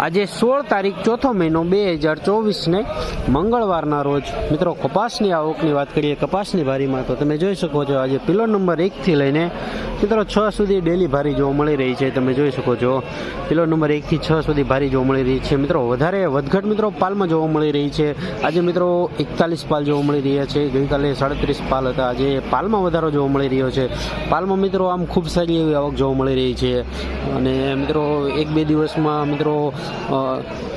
આજે સોળ તારીખ ચોથો મહિનો બે હજાર ચોવીસને મંગળવારના રોજ. મિત્રો, કપાસની આવકની વાત કરીએ, કપાસની ભારીમાં તો તમે જોઈ શકો છો, આજે પિલો નંબર એકથી લઈને મિત્રો, છ સુધી ડેલી ભારી જોવા મળી રહી છે, તમે જોઈ શકો છો. પિલો નંબર એકથી છ સુધી ભારી જોવા મળી રહી છે. મિત્રો, વધારે વધઘટ મિત્રો પાલમાં જોવા મળી રહી છે. આજે મિત્રો, એકતાલીસ પાલ જોવા મળી રહ્યા છે. ગઈકાલે સાડત્રીસ પાલ હતા. આજે પાલમાં વધારો જોવા મળી રહ્યો છે. પાલમાં મિત્રો, આમ ખૂબ સારી એવી આવક જોવા મળી રહી છે. અને મિત્રો, એક બે દિવસમાં મિત્રો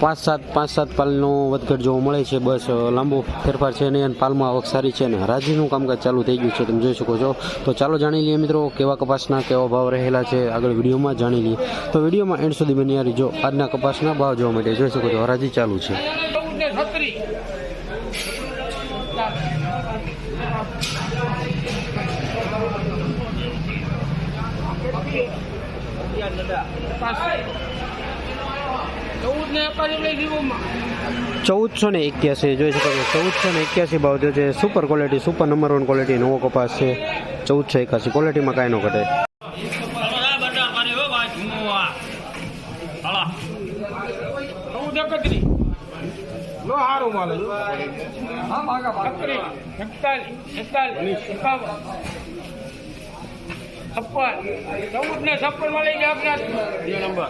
પાંચ સાત પાંચ સાત પાલનો વધઘટ જોવા મળે છે, બસ લાંબો ફેરફાર છે નહીં અને પાલમાં આવક સારી છે અને હરાજીનું કામકાજ ચાલુ થઈ ગયું છે, તમે જોઈ શકો છો. તો ચાલો જાણી લઈએ મિત્રો, કેવા કપાસના, કેવા ભાવ રહેલા છે, આગળ વિડીયોમાં જાણી લઈએ. તો વિડીયોમાં એન્ડ સુધી બની જો આજના કપાસના ભાવ જોવા માટે જોઈ શકો છો, હરાજી ચાલુ છે. ચૌદને છત્રીસ ચૌદ ને એકાદી લઈ દીધું ચૌદસો ને એક્યાસી જોઈ શકો છો ચૌદસો ને એક્યાસી ભાવ થયો છે. Super quality super number one quality નવો કપાસ છે. ચૌદસો એકાસી ક્વોલિટીમાં કાંઈ ન ઘટે. એકતાલીસ એકતાલીસ એકાવન. છપ્પન. ચૌદ ને છપ્પનમાં લઈ ગયા નંબર.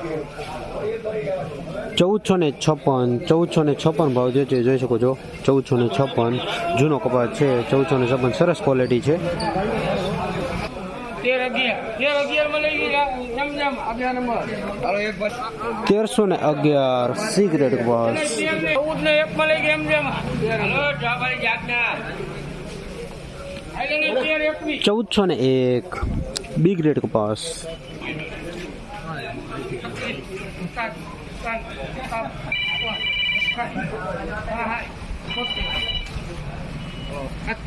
ચૌદસો ને છપ્પન ચૌદસો ને છપ્પન ભાવ જે છે જોઈ શકો છો. ચૌદસો ને છપ્પન જૂનો કપાસ છે. ચૌદસો ને છપ્પન સરસ ક્વોલિટી છે. તેરસો ને અગિયાર સિગરેટ કપાસ. ચૌદ ને એક માં લઈ ગયા ચૌદસો ને એક. બી ગ્રેડ કપાસ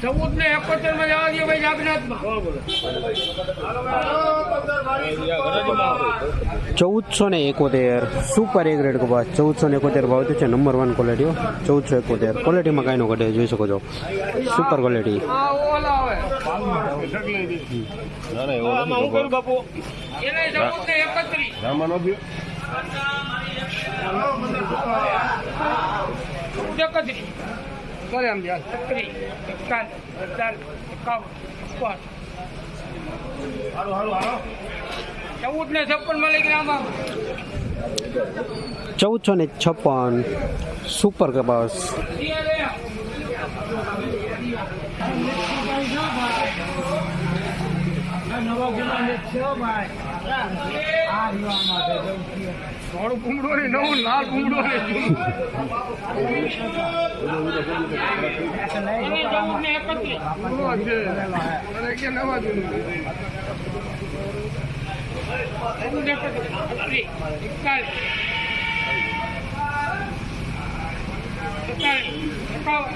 ચૌદ ને એકોતેરમાં જવા દે ભાઈ જાગનાથમાં. ચૌદસો ને એકોતેર સુપર એક રેડ કપાસ ચૌદસો ને એકોતેર ભાવ છે નંબર વન ક્વોલિટી ચૌદસો એકોતેર. ક્વોલિટીમાં કાંઈ નો ઘટે જોઈ શકો છો. સુપર ક્વોલિટી એકત્રીસ. ચૌદ એકત્રીસ કરે આમ ધ્યાન છત્રીસ એકતાલીસ એકતાલીસ એકાવન છપ્પન ચૌદ ને છપ્પનમાં લઈ ગયા આમાં ચૌદસો ને છપ્પન સુપર કપાસ લાલ કુમડો ને નવું ને એકત્રીસ કુમડો એકાવન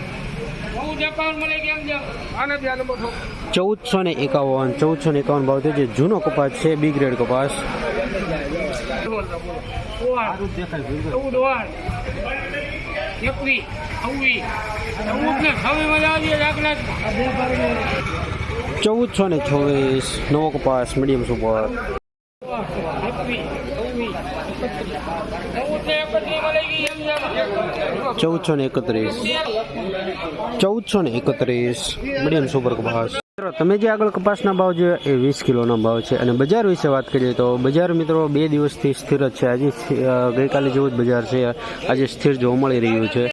ચૌદ એકાવન મળે કેમ છે. આને નંબર ઠોક ચૌદસો ને એકાવન ચૌદસો ને એકાવન ભાવ થયો છે જૂનો કપાસ છે બી ગ્રેડ કપાસ. ચૌદસો ને છવ્વીસ નવો કપાસ મીડિયમ સુપર ચૌદસો ને એકત્રીસ. ચૌદસો ને એકત્રીસ મીડિયમ સુપર કપાસ. મિત્રો, તમે જે આગળ કપાસના ભાવ જોયા એ વીસ કિલોના ભાવ છે. અને બજાર વિશે વાત કરીએ તો બજાર મિત્રો બે દિવસથી સ્થિર જ છે. આજે ગઈકાલે જેવું જ બજાર છે. આજે સ્થિર જોવા મળી રહ્યું છે.